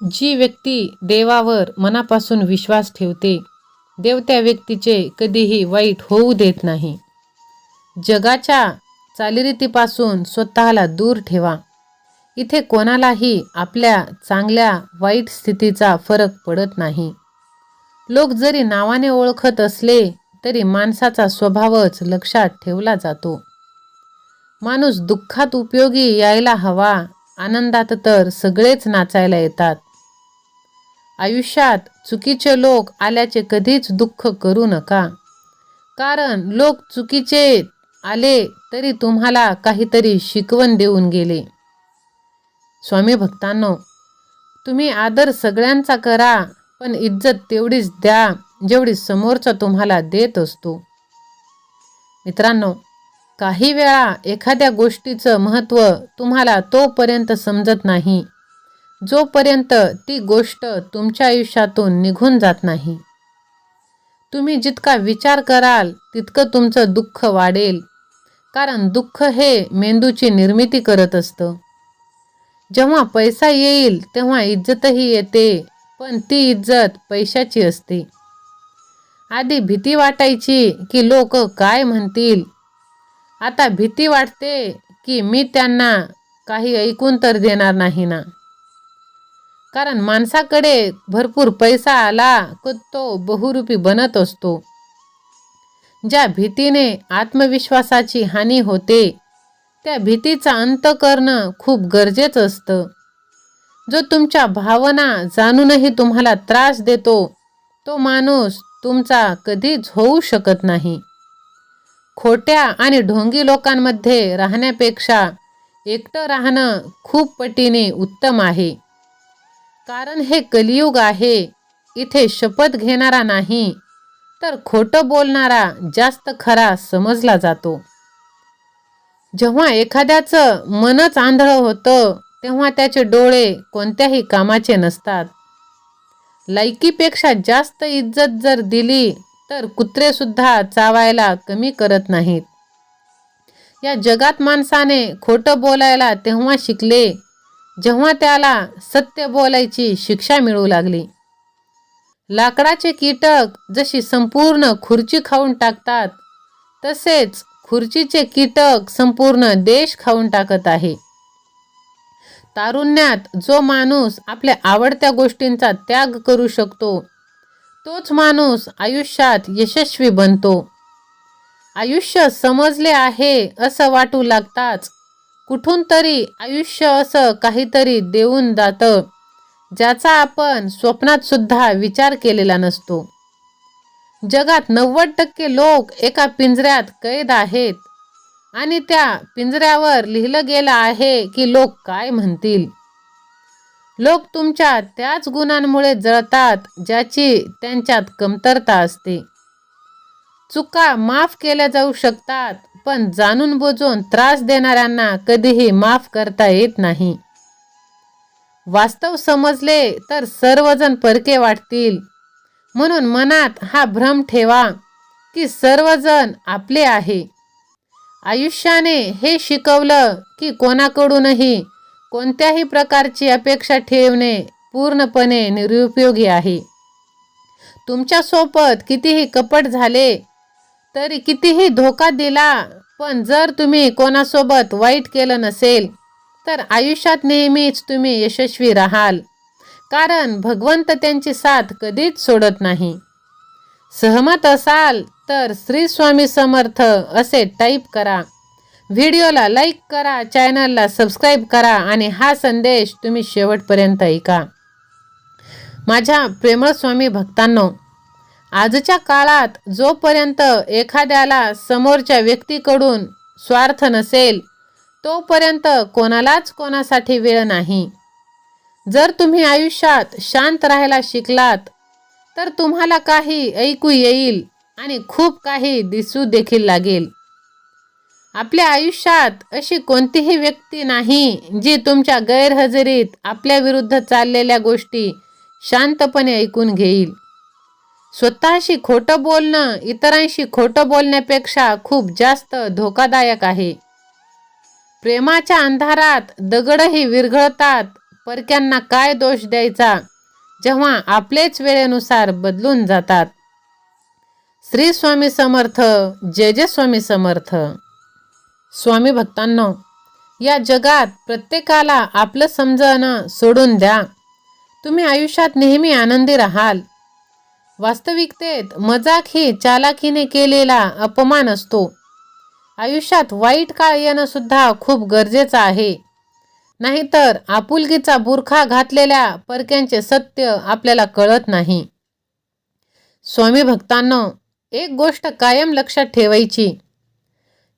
जी व्यक्ती देवावर मनापासून विश्वास ठेवते देव त्या व्यक्तीचे कधीही वाईट होऊ देत नाही. जगाच्या चालीरीतीपासून स्वतःला दूर ठेवा. इथे कोणालाही आपल्या चांगल्या वाईट स्थितीचा फरक पडत नाही. लोक जरी नावाने ओळखत असले तरी माणसाचा स्वभावच लक्षात ठेवला जातो. माणूस दुःखात उपयोगी यायला हवा आनंदात तर सगळेच नाचायला येतात. आयुष्यात चुकीचे लोक आल्याचे कधीच दुःख करू नका. कारण लोक चुकीचे आले तरी तुम्हाला काहीतरी शिकवण देऊन गेले. स्वामी भक्तांनो तुम्ही आदर सगळ्यांचा करा पण इज्जत तेवढीच द्या जेवढी समोरचा तुम्हाला देत असतो. मित्रांनो काही वेळा एखाद्या गोष्टीचं महत्त्व तुम्हाला तोपर्यंत समजत नाही. जोपर्यंत ती गोष्ट तुमच्या आयुष्यातून निघून जात नाही. तुम्ही जितका विचार कराल तितकं तुमचं दुःख वाढेल. कारण दुःख हे मेंदूची निर्मिती करत असतं. जेव्हा पैसा येईल तेव्हा इज्जतही येते पण ती इज्जत पैशाची असते. आधी भीती वाटायची की लोक काय म्हणतील. आता भीती वाटते की मी त्यांना काही ऐकून तर देणार नाही ना. कारण माणसाकडे भरपूर पैसा आला तो बहुरूपी बनत असतो. ज्या भीतीने आत्मविश्वासाची हानी होते त्या भीतीचा अंत करणं खूप गरजेचं असतं. जो तुमच्या भावना जाणूनही तुम्हाला त्रास देतो तो माणूस तुमचा कधीच होऊ शकत नाही. खोट्या आणि ढोंगी लोकांमध्ये राहण्यापेक्षा एकटं राहणं खूप पटीने उत्तम आहे. कारण हे कलियुग आहे. इथे शपथ घेणारा नाही. तर खोटं बोलणारा जास्त खरा समजला जातो. जेव्हा एखाद्याचं मनच आंधळं होतं तेव्हा त्याचे डोळे कोणत्याही कामाचे नसतात. लायकीपेक्षा जास्त इज्जत जर दिली तर कुत्रेसुद्धा चावायला कमी करत नाहीत. या जगात माणसाने खोटं बोलायला तेव्हा शिकले जेव्हा त्याला सत्य बोलायची शिक्षा मिळू लागली. लाकडाचे कीटक जशी संपूर्ण खुर्ची खाऊन टाकतात तसेच खुर्चीचे कीटक संपूर्ण देश खाऊन टाकत आहे. तारुण्यात जो माणूस आपल्या आवडत्या गोष्टींचा त्याग करू शकतो तोच माणूस आयुष्यात यशस्वी बनतो. आयुष्य समजले आहे असं वाटू लागताच कुठून तरी आयुष्य असं काहीतरी देऊन जातं ज्याचा आपण स्वप्नात सुद्धा विचार केलेला नसतो. जगात नव्वद टक्के लोक एका पिंजऱ्यात कैद आहेत आणि त्या पिंजऱ्यावर लिहिलं गेलं आहे की लोक काय म्हणतील. लोक तुमच्या त्याच गुणांमुळे जळतात ज्याची त्यांच्यात कमतरता असते. चुका माफ केल्या जाऊ शकतात पण जाणून बुजून त्रास देणाऱ्यांना कधीही माफ करता येत नाही. वास्तव समजले तर सर्वजण परके वाटतील. म्हणून मनात हा भ्रम ठेवा की सर्वजण आपले आहे. आयुष्याने हे शिकवलं की कोणाकडूनही कोणत्याही प्रकारची अपेक्षा ठेवणे पूर्णपणे निरुपयोगी आहे. तुमच्यासोबत कितीही कपट झाले तरी कितीही धोका दिला पण जर तुम्ही कोणासोबत वाईट केलं नसेल तर आयुष्यात नेहमीच तुम्ही यशस्वी राहाल. कारण भगवंत त्यांची साथ कधीच सोडत नाही. सहमत असाल तर श्री स्वामी समर्थ असे टाईप करा. व्हिडिओला लाईक करा चॅनलला सबस्क्राईब करा आणि हा संदेश तुम्ही शेवटपर्यंत ऐका. माझ्या प्रेमळ स्वामी भक्तांनो आजच्या काळात जोपर्यंत एखाद्याला समोरच्या व्यक्तीकडून स्वार्थ नसेल तोपर्यंत कोणालाच कोणासाठी वेळ नाही. जर तुम्ही आयुष्यात शांत राहायला शिकलात तर तुम्हाला काही ऐकू येईल आणि खूप काही दिसू देखील लागेल. आपल्या आयुष्यात अशी कोणतीही व्यक्ती नाही जी तुमच्या गैरहजेरीत आपल्याविरुद्ध चाललेल्या गोष्टी शांतपणे ऐकून घेईल. स्वतःशी खोटं बोलणं इतरांशी खोटं बोलण्यापेक्षा खूप जास्त धोकादायक आहे. प्रेमाच्या अंधारात दगडही विरघळतात परक्यांना काय दोष द्यायचा? जेव्हा आपलेच वेळेनुसार बदलून जातात. श्री स्वामी समर्थ जय जय स्वामी समर्थ. स्वामी भक्तांनो या जगात प्रत्येकाला आपलं समजणं सोडून द्या. तुम्ही आयुष्यात नेहमी आनंदी राहाल. वास्तविकतेत मजाक ही चालाखीने केलेला अपमान असतो. आयुष्यात वाईट काळ येणं सुद्धा खूप गरजेचं आहे. नाहीतर आपुलकीचा बुरखा घातलेल्या परक्यांचे सत्य आपल्याला कळत नाही. स्वामी भक्तांनो एक गोष्ट कायम लक्षात ठेवायची.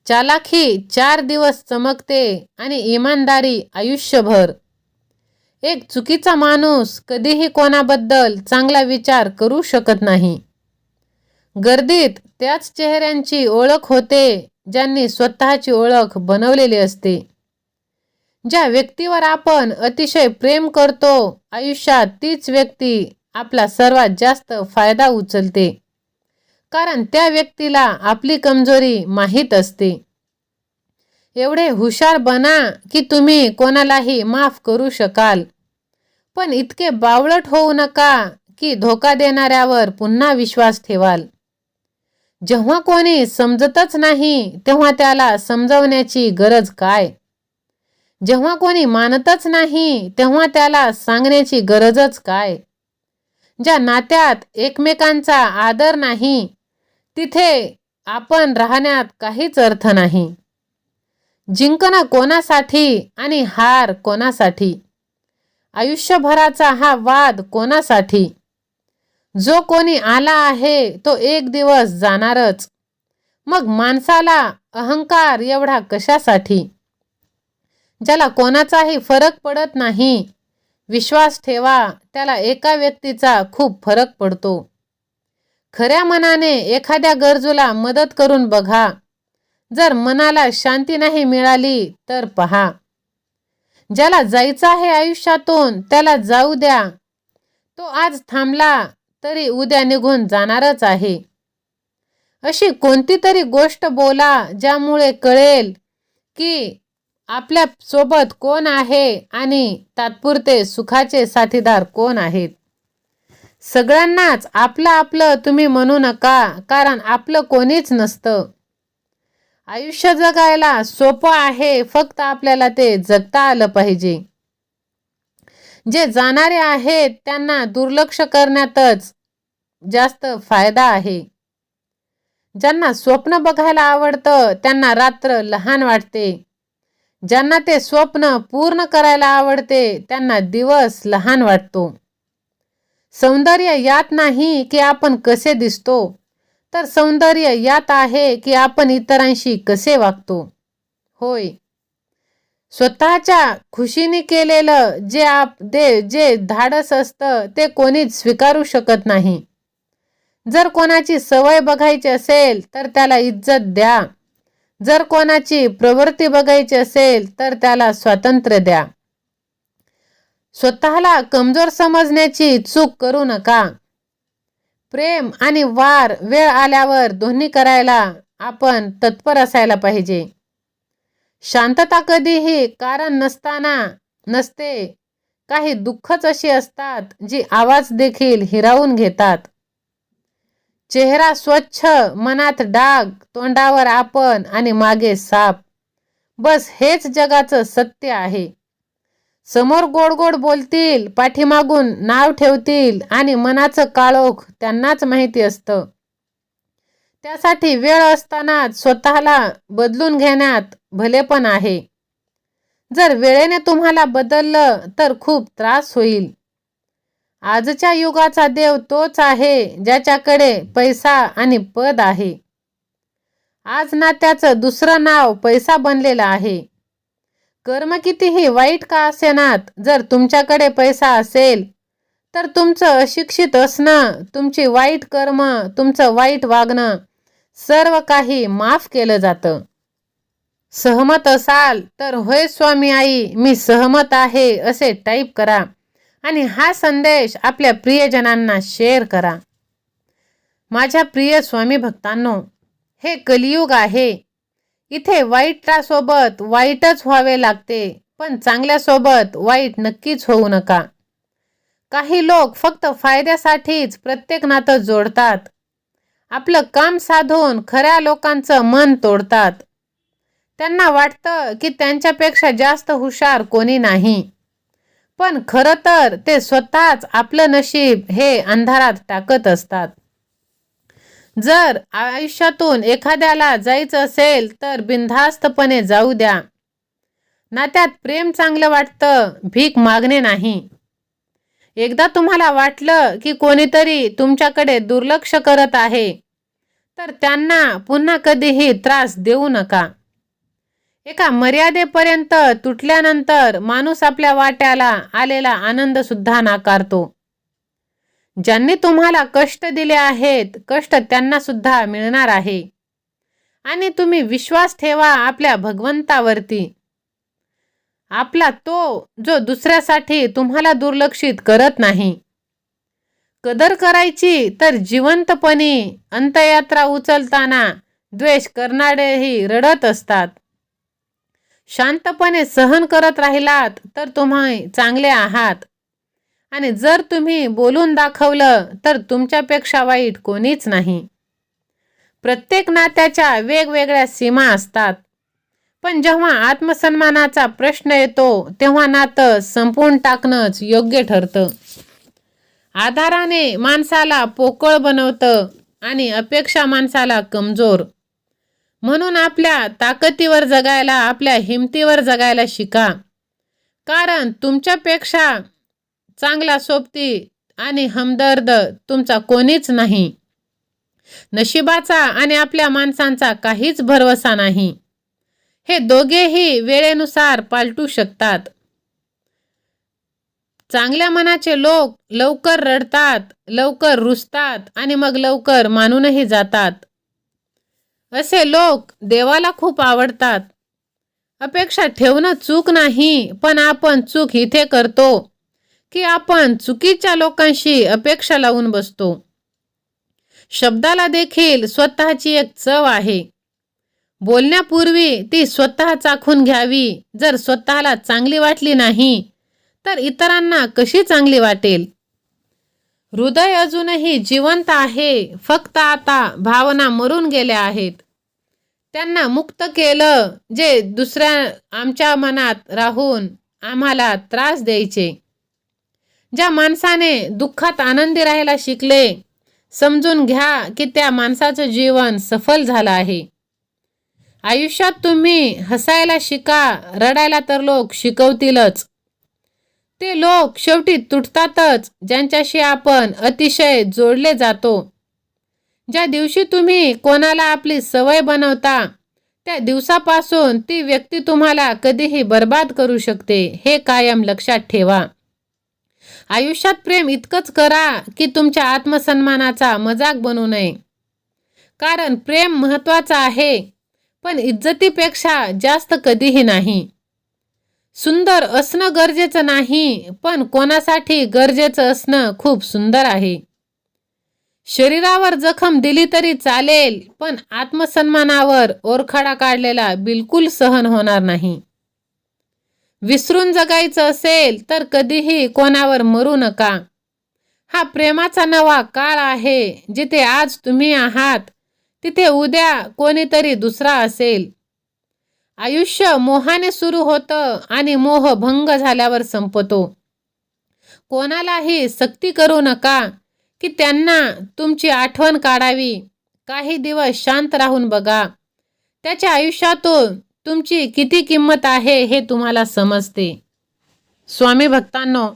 चालाखी चार दिवस चमकते आणि इमानदारी आयुष्यभर. एक चुकीचा माणूस कधीही कोणाबद्दल चांगला विचार करू शकत नाही. गर्दीत त्याच चेहऱ्यांची ओळख होते ज्यांनी स्वतःची ओळख बनवलेली असते. ज्या व्यक्तीवर आपण अतिशय प्रेम करतो आयुष्यात तीच व्यक्ती आपला सर्वात जास्त फायदा उचलते. कारण त्या व्यक्तीला आपली कमजोरी माहीत असते. एवढे हुशार बना की तुम्ही कोणालाही माफ करू शकाल. पण इतके बावळट होऊ नका की धोका देणाऱ्यावर पुन्हा विश्वास ठेवाल. जेव्हा कोणी समजतच नाही तेव्हा त्याला समजवण्याची गरज काय? जेव्हा कोणी मानतच नाही तेव्हा त्याला सांगण्याची गरजच काय? ज्या नात्यात एकमेकांचा आदर नाही तिथे आपण राहण्यात काहीच अर्थ नाही. जिंकणं कोणासाठी आणि हार कोणासाठी? आयुष्यभराचा हा वाद कोणासाठी? जो कोणी आला आहे तो एक दिवस जाणारच. मग माणसाला अहंकार एवढा कशासाठी? ज्याला कोणाचाही फरक पडत नाही. विश्वास ठेवा त्याला एका व्यक्तीचा खूप फरक पडतो. खऱ्या मनाने एखाद्या गरजूला मदत करून बघा. जर मनाला शांती नाही मिळाली तर पहा. ज्याला जायचं आहे आयुष्यातून त्याला जाऊ द्या. तो आज थांबला तरी उद्या निघून जाणारच आहे. अशी कोणती तरी गोष्ट बोला ज्यामुळे कळेल की आपल्यासोबत कोण आहे आणि तात्पुरते सुखाचे साथीदार कोण आहेत. सगळ्यांनाच आपलं आपलं तुम्ही म्हणू नका कारण आपलं कोणीच नसतं. आयुष्य जगायला सोपं आहे फक्त आपल्याला ते जगता आलं पाहिजे. जे जाणारे आहेत त्यांना दुर्लक्ष करण्यातच जास्त फायदा आहे. ज्यांना स्वप्न बघायला आवडतं त्यांना रात्र लहान वाटते. ज्यांना ते स्वप्न पूर्ण करायला आवडते त्यांना दिवस लहान वाटतो. सौंदर्य यात नाही की आपण कसे दिसतो. तर सौंदर्य यात आहे की आपण इतरांशी कसे वागतो? होय. स्वतःच्या खुशीने केलेलं जे आप दे जे धाडस असतं ते कोणीच स्वीकारू शकत नाही. जर कोणाची सवय बघायची असेल तर त्याला इज्जत द्या. जर कोणाची प्रवृत्ती बघायची असेल तर त्याला स्वातंत्र्य द्या. स्वतःला कमजोर समजण्याची चूक करू नका. प्रेम आणि वार वेळ आल्यावर दोन्ही करायला आपण तत्पर असायला पाहिजे. शांतता कधीही कारण नसताना नसते. काही दुःखच अशी असतात जी आवाज देखील हिरावून घेतात. चेहरा स्वच्छ मनात डाग तोंडावर आपण आणि मागे साप. बस हेच जगाचं सत्य आहे. समोर गोड गोड बोलतील पाठीमागून नाव ठेवतील आणि मनाचं काळोख त्यांनाच माहिती असतं. त्यासाठी वेळ असतानाच स्वतःला बदलून घेण्यात भलेपण आहे. जर वेळेने तुम्हाला बदललं तर खूप त्रास होईल. आजच्या युगाचा देव तोच आहे ज्याच्याकडे पैसा आणि पद आहे. आज ना त्याचं दुसरं नाव पैसा बनलेलं आहे. कर्म कितीही वाईट का असेनात जर तुमच्याकडे पैसा असेल तर तुमचं अशिक्षित असणं तुमची वाईट कर्म तुमचं वाईट वागणं सर्व काही माफ केलं जातं. सहमत असाल तर होय स्वामी आई मी सहमत आहे असे टाईप करा. आणि हा संदेश आपल्या प्रियजनांना शेअर करा. माझ्या प्रिय स्वामी भक्तांनो हे कलियुग आहे. इथे वाईटासोबत वाईटच व्हावे लागते पण चांगल्यासोबत वाईट नक्कीच होऊ नका. काही लोक फक्त फायद्यासाठीच प्रत्येक नातं जोडतात. आपलं काम साधून खऱ्या लोकांचं मन तोडतात. त्यांना वाटतं की त्यांच्यापेक्षा जास्त हुशार कोणी नाही. पण खरं तर ते स्वतःच आपलं नशीब हे अंधारात टाकत असतात. जर आयुष्यातून एखाद्याला जायचं असेल तर बिनधास्तपणे जाऊ द्या. नात्यात प्रेम चांगलं वाटतं भीक मागणे नाही. एकदा तुम्हाला वाटलं की कोणीतरी तुमच्याकडे दुर्लक्ष करत आहे तर त्यांना पुन्हा कधीही त्रास देऊ नका. एका मर्यादेपर्यंत तुटल्यानंतर माणूस आपल्या वाट्याला आलेला आनंद सुद्धा नाकारतो. ज्यांनी तुम्हाला कष्ट दिले आहेत कष्ट त्यांना सुद्धा मिळणार आहे. आणि तुम्ही विश्वास ठेवा आपल्या भगवंतावरती. आपला तो जो दुसऱ्यासाठी तुम्हाला दुर्लक्षित करत नाही. कदर करायची तर जिवंतपणे अंतयात्रा उचलताना द्वेष करणारेही रडत असतात. शांतपणे सहन करत राहिलात तर तुम्ही चांगले आहात. आणि जर तुम्ही बोलून दाखवलं तर तुमच्यापेक्षा वाईट कोणीच नाही. प्रत्येक नात्याच्या वेगवेगळ्या सीमा असतात. पण जेव्हा आत्मसन्मानाचा प्रश्न येतो तेव्हा नातं संपवून टाकणंच योग्य ठरतं. आधाराने माणसाला पोकळ बनवतं आणि अपेक्षा माणसाला कमजोर. म्हणून आपल्या ताकदीवर जगायला आपल्या हिमतीवर जगायला शिका. कारण तुमच्यापेक्षा चांगला सोबती आणि हमदर्द तुमचा कोणीच नाही. नशिबाचा आणि आपल्या माणसांचा काहीच भरवसा नाही. हे दोघेही वेळेनुसार पालटू शकतात. चांगल्या मनाचे लोक लवकर रडतात लवकर रुसतात आणि मग लवकर मानूनही जातात. असे लोक देवाला खूप आवडतात. अपेक्षा ठेवणं चूक नाही पण आपण चूक इथे करतो. की आपण चुकीच्या लोकांशी अपेक्षा लावून बसतो. शब्दाला देखील स्वतःची एक चव आहे. बोलण्यापूर्वी ती स्वतः चाखून घ्यावी. जर स्वतःला चांगली वाटली नाही तर इतरांना कशी चांगली वाटेल? हृदय अजूनही जिवंत आहे. फक्त आता भावना मरून गेल्या आहेत. त्यांना मुक्त केलं जे दुसऱ्या आमच्या मनात राहून आम्हाला त्रास द्यायचे. ज्या माणसाने दुःखात आनंदी राहायला शिकले समजून घ्या की त्या माणसाचं जीवन सफल झालं आहे. आयुष्यात तुम्ही हसायला शिका रडायला तर लोक शिकवतीलच. ते लोक शेवटी तुटतातच ज्यांच्याशी आपण अतिशय जोडले जातो. ज्या दिवशी तुम्ही कोणाला आपली सवय बनवता त्या दिवसापासून ती व्यक्ती तुम्हाला कधीही बर्बाद करू शकते हे कायम लक्षात ठेवा. आयुष्यात प्रेम इतकंच करा की तुमच्या आत्मसन्मानाचा मजाक बनू नये. कारण प्रेम महत्त्वाचं आहे पण इज्जतीपेक्षा जास्त कधीही नाही. सुंदर असणं गरजेचं नाही पण कोणासाठी गरजेचं असणं खूप सुंदर आहे. शरीरावर जखम दिली तरी चालेल पण आत्मसन्मानावर ओरखडा काढलेला बिलकुल सहन होणार नाही. विसरून जगायचं असेल तर कधीही कोणावर मरू नका. हा प्रेमाचा नवा काळ आहे जिथे आज तुम्ही आहात. तिथे उद्या कोणीतरी दुसरा असेल. आयुष्य मोहाने सुरू होतं आणि मोह भंग झाल्यावर संपतो. कोणालाही सक्ती करू नका की त्यांना तुमची आठवण काढावी. काही दिवस शांत राहून बघा. त्याच्या आयुष्यातून तुमची किती किंमत आहे हे तुम्हाला समजते. स्वामी भक्तांनो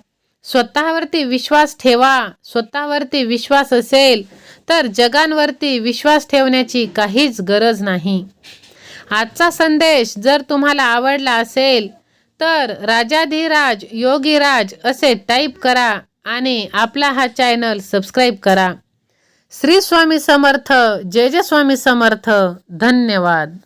स्वतःवरती विश्वास ठेवा. स्वतःवरती विश्वास असेल तर जगांवरती विश्वास ठेवण्याची काहीच गरज नाही. आजचा संदेश जर तुम्हाला आवडला असेल तर राजाधिराज योगीराज असे टाईप करा आणि आपला हा चॅनल सबस्क्राईब करा. श्री स्वामी समर्थ जय जय स्वामी समर्थ. धन्यवाद.